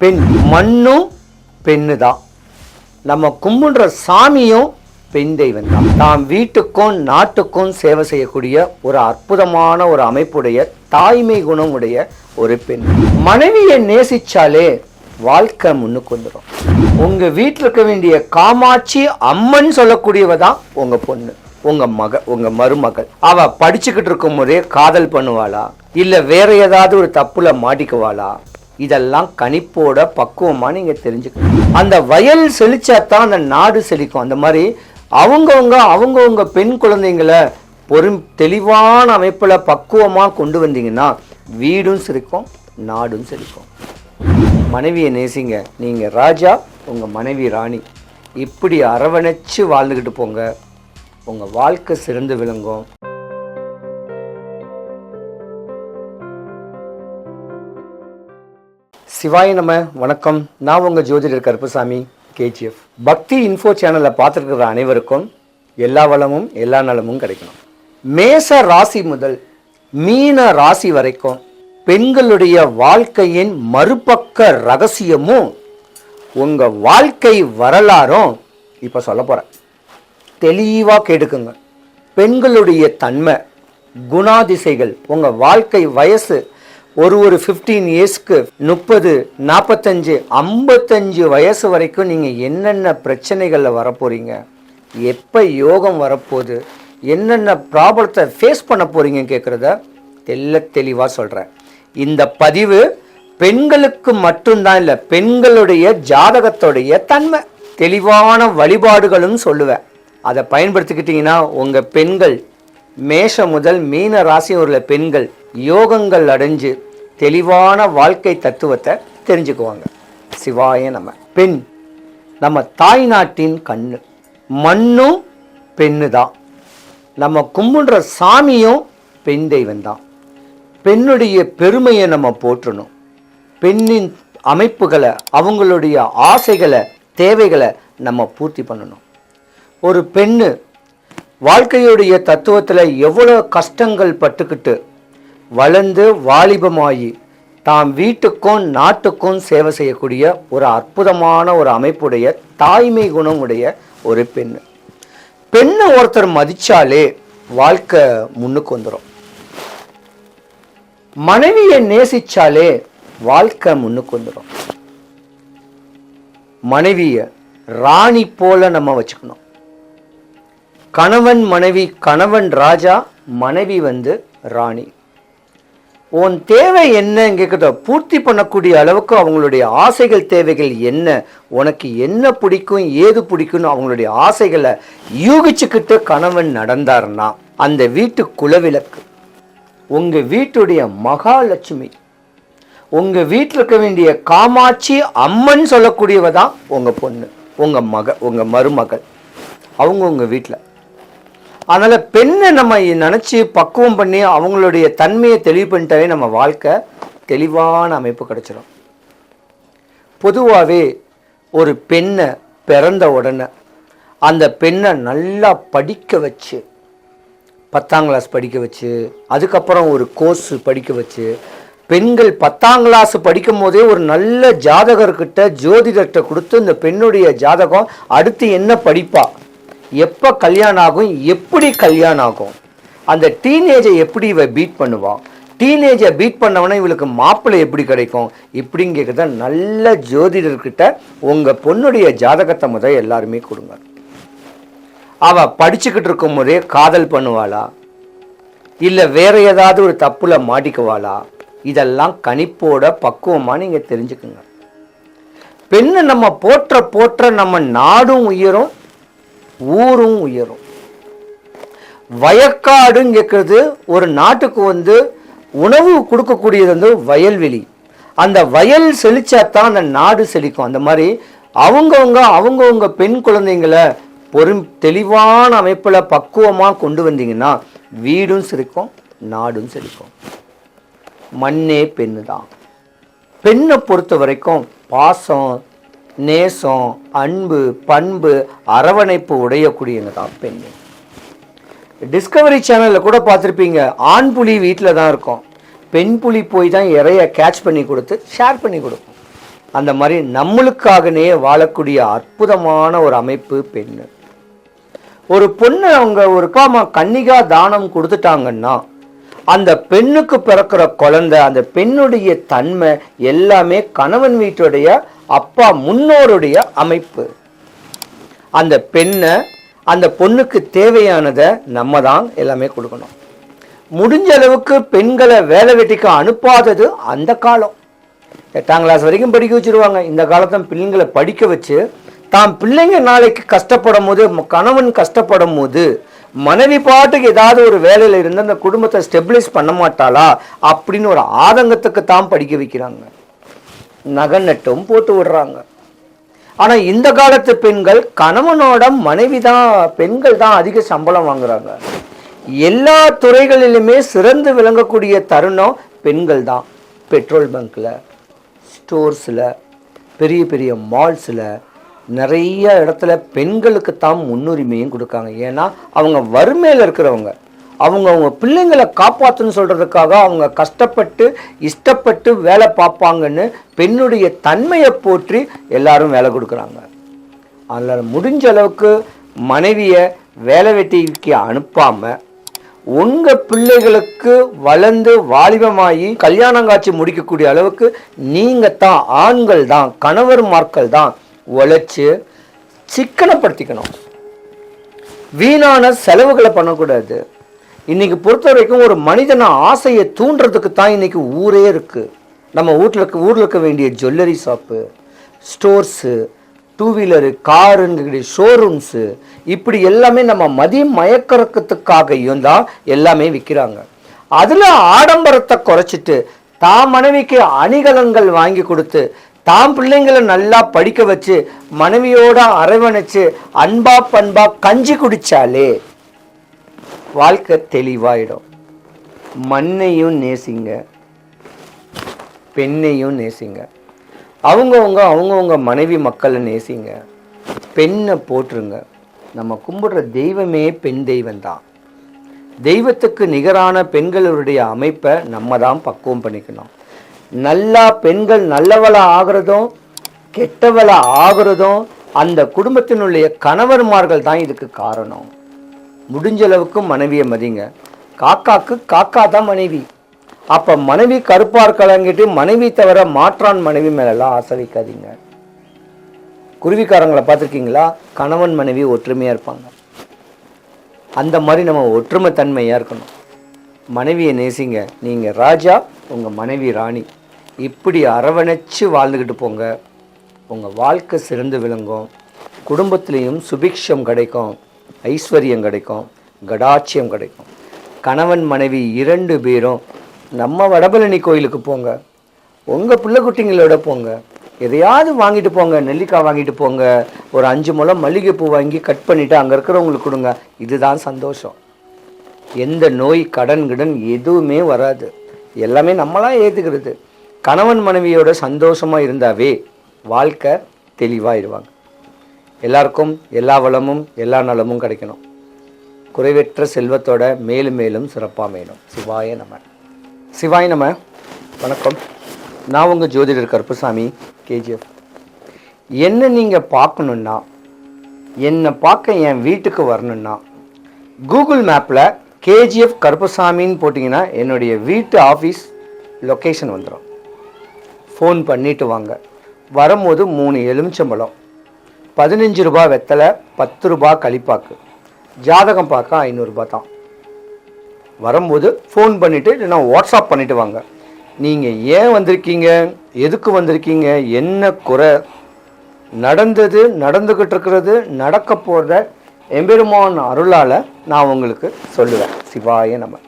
பெண் மண்ணும் பெண்ணு தான் நம்ம கும்பிடுற சாமியும் பெண் தெய்வம் தான் தாம் வீட்டுக்கும் நாட்டுக்கும் சேவை செய்யக்கூடிய ஒரு அற்புதமான ஒரு அமைப்புடைய தாய்மை குணம் உடைய ஒரு பெண். மனைவியை நேசிச்சாலே வாழ்க்கை முன்னுக்கு வந்துடும் உங்க வீட்டில் இருக்க வேண்டிய காமாட்சி அம்மன் சொல்லக்கூடியவ தான் உங்க பொண்ணு உங்க மக உங்க மருமகள். அவ படிச்சுக்கிட்டு இருக்கும் போதே காதல் பண்ணுவாளா? இல்ல வேற ஏதாவது ஒரு தப்புல மாட்டிக்குவாளா? இதெல்லாம் கணிப்போட பக்குவமாக நீங்கள் தெரிஞ்சுக்கணும். அந்த வயல் செழிச்சாதான் அந்த நாடு செழிக்கும். அந்த மாதிரி அவங்கவுங்க அவங்கவுங்க பெண் குழந்தைங்களை பொறு தெளிவான அமைப்பில் பக்குவமாக கொண்டு வந்தீங்கன்னா வீடும் செழிக்கும் நாடும் செழிக்கும். மனைவியை நேசிங்க. நீங்கள் ராஜா உங்கள் மனைவி ராணி. இப்படி அரவணைச்சு வாழ்ந்துக்கிட்டு போங்க. உங்கள் வாழ்க்கை சிறந்து விளங்கும். சிவாய நம்ம வணக்கம். நான் உங்கள் ஜோதிடர் கருப்பசாமி கேஜிஎஃப் பக்தி இன்ஃபோ சேனலை பார்த்துருக்கிற அனைவருக்கும் எல்லா வளமும் எல்லா நலமும் கிடைக்கணும். மேச ராசி முதல் மீன ராசி வரைக்கும் பெண்களுடைய வாழ்க்கையின் மறுபக்க ரகசியமும் உங்கள் வாழ்க்கை வரலாறும் இப்போ சொல்ல போகிறேன் தெளிவாக கேட்டுக்குங்க. பெண்களுடைய தன்மை குணாதிசைகள் உங்கள் வாழ்க்கை வயசு ஒரு ஒரு ஃபிஃப்டீன் இயர்ஸ்க்கு முப்பது நாற்பத்தஞ்சு ஐம்பத்தஞ்சு வயசு வரைக்கும் நீங்கள் என்னென்ன பிரச்சனைகளில் வரப்போகிறீங்க எப்போ யோகம் வரப்போகுது? என்னென்ன ப்ராப்ளத்தை ஃபேஸ் பண்ண போகிறீங்கன்னு கேட்குறத தெல்ல தெளிவாக சொல்கிறேன் இந்த பதிவு பெண்களுக்கு மட்டும்தான் இல்லை பெண்களுடைய ஜாதகத்துடைய தன்மை. தெளிவான வழிபாடுகளும் சொல்லுவேன். அதை பயன்படுத்திக்கிட்டிங்கன்னா உங்கள் பெண்கள் மேஷ முதல் மீன ராசி உள்ள பெண்கள் யோகங்கள் அடைஞ்சு தெளிவான வாழ்க்கை தத்துவத்தை தெரிஞ்சுக்குவாங்க. சிவாய நம்ம பெண் நம்ம தாய் நாட்டின் கண்ணு. மண்ணும் பெண்ணு தான் நம்ம கும்பிடுற சாமியும் பெண் தெய்வம் தான் பெண்ணுடைய பெருமையை நம்ம போற்றணும். பெண்ணின் அமைப்புகளை அவங்களுடைய ஆசைகளை தேவைகளை நம்ம பூர்த்தி பண்ணணும். ஒரு பெண்ணு வாழ்க்கையுடைய தத்துவத்தில் எவ்வளோ கஷ்டங்கள் பட்டுக்கிட்டு வளர்ந்து வாலிபமாகி தாம் வீட்டுக்கும் நாட்டுக்கும் சேவை செய்யக்கூடிய ஒரு அற்புதமான ஒரு அமைப்புடைய தாய்மை குணம் உடைய ஒரு பெண் பெண்ணை ஒருத்தர் மதிச்சாலே வாழ்க்கை முன்னுக்கு வந்துடும் மனைவியை நேசிச்சாலே வாழ்க்கை முன்னுக்கு வந்துடும் மனைவியை ராணி போல நம்ம வச்சுக்கணும். கணவன் மனைவி கணவன் ராஜா மனைவி வந்து ராணி. உன் தேவை என்னங்கிறத பூர்த்தி பண்ணக்கூடிய அளவுக்கு அவங்களுடைய ஆசைகள் தேவைகள் என்ன? உனக்கு என்ன பிடிக்கும் ஏது பிடிக்கும்னு அவங்களுடைய ஆசைகளை யூகிச்சுக்கிட்டு கணவன் நடந்தாருன்னா அந்த வீட்டு குலவிளக்கு உங்கள் வீட்டுடைய மகாலட்சுமி உங்கள் வீட்டில் இருக்க வேண்டிய காமாட்சி அம்மன் சொல்லக்கூடியவ தான் உங்கள் பொண்ணு உங்கள் மக உங்கள் மருமகள். அவங்க உங்கள் வீட்டில். அதனால் பெண்ணை நம்ம நினச்சி பக்குவம் பண்ணி அவங்களுடைய தன்மையை தெளிவு பண்ணிட்டாவே நம்ம வாழ்க்கை தெளிவான அமைப்பு கிடைச்சிடும் பொதுவாகவே ஒரு பெண்ணை பிறந்த உடனே அந்த பெண்ணை நல்லா படிக்க வச்சு பத்தாம் கிளாஸ் படிக்க வச்சு அதுக்கப்புறம் ஒரு கோர்ஸ் படிக்க வச்சு பெண்கள் பத்தாம் கிளாஸ் படிக்கும் போதே ஒரு நல்ல ஜாதகர்கிட்ட ஜோதிடர்கிட்ட கொடுத்து இந்த பெண்ணுடைய ஜாதகம் அடுத்து என்ன படிப்பா? எப்போ கல்யாணம் ஆகும் எப்படி கல்யாணம் ஆகும் அந்த டீனேஜை எப்படி இவ பீட் பண்ணுவான் டீனேஜை பீட் பண்ணவொடனே இவளுக்கு மாப்பிள்ளை எப்படி கிடைக்கும்? இப்படிங்கிறது நல்ல ஜோதிடர்கிட்ட உங்கள் பொண்ணுடைய ஜாதகத்தை முதல் எல்லாருமே கொடுங்க. அவள் படிச்சுக்கிட்டு இருக்கும் போதே காதல் பண்ணுவாளா? இல்லை வேற ஏதாவது ஒரு தப்புல மாட்டிக்குவாளா? இதெல்லாம் கணிப்போட பக்குவமாக நீங்கள் தெரிஞ்சுக்குங்க. பெண்ணை நம்ம போற்ற போற்ற நம்ம நாடும் உயரும் ஊரும் உயரும். வயக்காடுன்னு கேட்குறது ஒரு நாட்டுக்கு வந்து உணவு கொடுக்கக்கூடியது வந்து வயல்வெளி அந்த வயல் செழிச்சாதான் அந்த நாடு செழிக்கும். அந்த மாதிரி அவங்கவுங்க அவங்கவுங்க பெண் குழந்தைங்களை பொறும் தெளிவான அமைப்பில் பக்குவமாக கொண்டு வந்தீங்கன்னா வீடும் செழிக்கும் நாடும் செழிக்கும். மண்ணே பெண்ணு தான் பெண்ணை பொறுத்த வரைக்கும் பாசம் நேசம் அன்பு பண்பு அரவணைப்பு உடையக்கூடியவங்க தான் பெண் டிஸ்கவரி சேனலில் கூட பார்த்துருப்பீங்க ஆண் புலி வீட்டில் தான் இருக்கும். பெண் புலி போய் தான் இறைய கேட்ச் பண்ணி கொடுத்து ஷேர் பண்ணி கொடுக்கும். அந்த மாதிரி நம்மளுக்காகனே வாழக்கூடிய அற்புதமான ஒரு அமைப்பு பெண்ணு ஒரு பொண்ணு அவங்க ஒரு காமா கன்னிகா தானம் கொடுத்துட்டாங்கன்னா அந்த பெண்ணுக்கு பிறக்கிற குழந்தை அந்த பெண்ணுடைய தன்மை எல்லாமே கணவன் வீட்டுடைய அப்பா முன்னோருடைய அமைப்பு. அந்த பெண்ணை அந்த பொண்ணுக்கு தேவையானதை நம்ம தான் எல்லாமே கொடுக்கணும். முடிஞ்ச அளவுக்கு பெண்களை வேலை வெட்டிக்கு அனுப்பாதது அந்த காலம். எட்டாம் கிளாஸ் வரைக்கும் படிக்க வச்சிருவாங்க. இந்த காலத்தில் பிள்ளைங்களை படிக்க வச்சு தாம் பிள்ளைங்க நாளைக்கு கஷ்டப்படும் போது கணவன் கஷ்டப்படும் போது மனைவி பாட்டுக்கு ஏதாவது ஒரு வேலையில் இருந்து அந்த குடும்பத்தை ஸ்டெபிளைஸ் பண்ண மாட்டாளா? அப்படின்னு ஒரு ஆதங்கத்துக்கு தான் படிக்க வைக்கிறாங்க. நகை நட்டும் போட்டு விடுறாங்க. ஆனால் இந்த காலத்து பெண்கள் கணவனோட மனைவி தான் பெண்கள் தான் அதிக சம்பளம் வாங்குறாங்க. எல்லா துறைகளிலுமே சிறந்து விளங்கக்கூடிய தருணம் பெண்கள் தான். பெட்ரோல் பங்க்கில் ஸ்டோர்ஸில் பெரிய பெரிய மால்ஸில் நிறைய இடத்துல பெண்களுக்கு தான் முன்னுரிமையும் கொடுக்காங்க. ஏன்னா அவங்க வறுமையில் இருக்கிறவங்க. அவங்க அவங்க பிள்ளைங்களை காப்பாற்றுன்னு சொல்கிறதுக்காக அவங்க கஷ்டப்பட்டு இஷ்டப்பட்டு வேலை பார்ப்பாங்கன்னு பெண்ணுடைய தன்மையை போற்றி எல்லாரும் வேலை கொடுக்குறாங்க. அதில் முடிஞ்ச அளவுக்கு மனைவியை வேலை வெட்டிக்கு அனுப்பாமல் உங்கள் பிள்ளைகளுக்கு வளர்ந்து வாலிபமாகி கல்யாணம் காட்சி முடிக்கக்கூடிய அளவுக்கு நீங்கள் தான் ஆண்கள் தான் கணவர்மார்கள் தான் உழைச்சி சிக்கனப்படுத்திக்கணும். வீணான செலவுகளை பண்ணக்கூடாது. இன்றைக்கி பொறுத்த வரைக்கும் ஒரு மனிதனை ஆசையை தூண்டுறதுக்கு தான் இன்றைக்கி ஊரே இருக்குது நம்ம வீட்டில் இருக்க ஊரில் இருக்க வேண்டிய jewellery shop stores two wheeler காருங்கிற showrooms இப்படி எல்லாமே நம்ம மதிய மயக்கறக்கத்துக்காகவும் தான் எல்லாமே விற்கிறாங்க அதில் ஆடம்பரத்தை குறைச்சிட்டு தான் மனைவிக்கு அணிகலன்கள் வாங்கி கொடுத்து தாம் பிள்ளைங்களை நல்லா படிக்க வச்சு மனைவியோட அரவணைச்சு அன்பா பண்பா கஞ்சி குடித்தாலே வாழ்க்கை தெளிவாயிடும். மண்ணையும் நேசிங்க. பெண்ணையும் நேசிங்க. அவங்கவுங்க அவங்கவுங்க மனைவி மக்களை நேசிங்க. பெண்ணை போற்றுங்க. நம்ம கும்பிடுற தெய்வமே பெண் தெய்வம்தான் தெய்வத்துக்கு நிகரான பெண்களுடைய அமைப்பை நம்ம தான் பக்குவம் பண்ணிக்கணும். நல்லா பெண்கள் நல்லவளாக ஆகிறதும் கெட்டவளா ஆகிறதும் அந்த குடும்பத்தினுடைய கணவர்மார்கள் தான் இதுக்கு காரணம். முடிஞ்ச அளவுக்கு மனைவியை மதிங்க. காக்காக்கு காக்கா தான் மனைவி. அப்போ மனைவி கருப்பாக இருக்கலாங்கிட்டு மனைவி தவிர மாற்றான் மனைவி மேலெல்லாம் ஆசை வைக்காதீங்க குருவிக்காரங்களை பார்த்துருக்கீங்களா? கணவன் மனைவி ஒற்றுமையாக இருப்பாங்க. அந்த மாதிரி நம்ம ஒற்றுமை தன்மையாக இருக்கணும். மனைவியை நேசிங்க. நீங்கள் ராஜா உங்கள் மனைவி ராணி. இப்படி அரவணைச்சு வாழ்ந்துக்கிட்டு போங்க. உங்கள் வாழ்க்கை சிறந்து விளங்கும். குடும்பத்துலேயும் சுபிக்ஷம் கிடைக்கும். ஐஸ்வர்யம் கிடைக்கும் கடாட்சியம் கிடைக்கும். கணவன் மனைவி இரண்டு பேரும் நம்ம வடபழனி கோயிலுக்கு போங்க. உங்கள் பிள்ளை குட்டிங்களோட போங்க. எதையாவது வாங்கிட்டு போங்க நெல்லிக்காய் வாங்கிட்டு போங்க. ஒரு அஞ்சு முழம் மல்லிகைப்பூ வாங்கி கட் பண்ணிவிட்டு அங்கே இருக்கிறவங்களுக்கு கொடுங்க. இதுதான் சந்தோஷம். எந்த நோய் கடன் கிடன் எதுவுமே வராது. எல்லாமே நம்மளாம் ஏற்றுக்கிறது கணவன் மனைவியோட சந்தோஷமாக இருந்தாவே வாழ்க்கை தெளிவாயிடுவாங்க எல்லாருக்கும் எல்லா வளமும் எல்லா நலமும் கிடைக்கணும். குறைவற்ற செல்வத்தோட மேலும் மேலும் சிறப்பாக மேலும். சிவாய நம. சிவாய நம. வணக்கம். நான் உங்கள் ஜோதிடர் கருப்புசாமி கேஜிஎஃப். என்ன நீங்கள் பார்க்கணுன்னா என்னை பார்க்க என் வீட்டுக்கு வரணுன்னா கூகுள் மேப்பில் கேஜிஎஃப் கருப்பசாமின்னு போட்டிங்கன்னா என்னுடைய வீட்டு ஆஃபீஸ் லொக்கேஷன் வந்துடும் ஃபோன் பண்ணிட்டு வாங்க. வரும்போது மூணு எலுமிச்சம்பழம். பதினஞ்சு ரூபாய் வெத்தலை பத்து ரூபாய் கழிப்பாக்கு ஜாதகம் பார்க்க ஐநூறுரூபா தான். வரும்போது ஃபோன் பண்ணிவிட்டு இல்லைன்னா வாட்ஸ்அப் பண்ணிவிட்டு வாங்க. நீங்கள் ஏன் வந்திருக்கீங்க? எதுக்கு வந்திருக்கீங்க? என்ன குறை? நடந்தது நடந்துக்கிட்டு இருக்கிறது நடக்க போகிற எம்பெருமான் அருளால் நான் உங்களுக்கு சொல்லுவேன். சிவாய நம்ம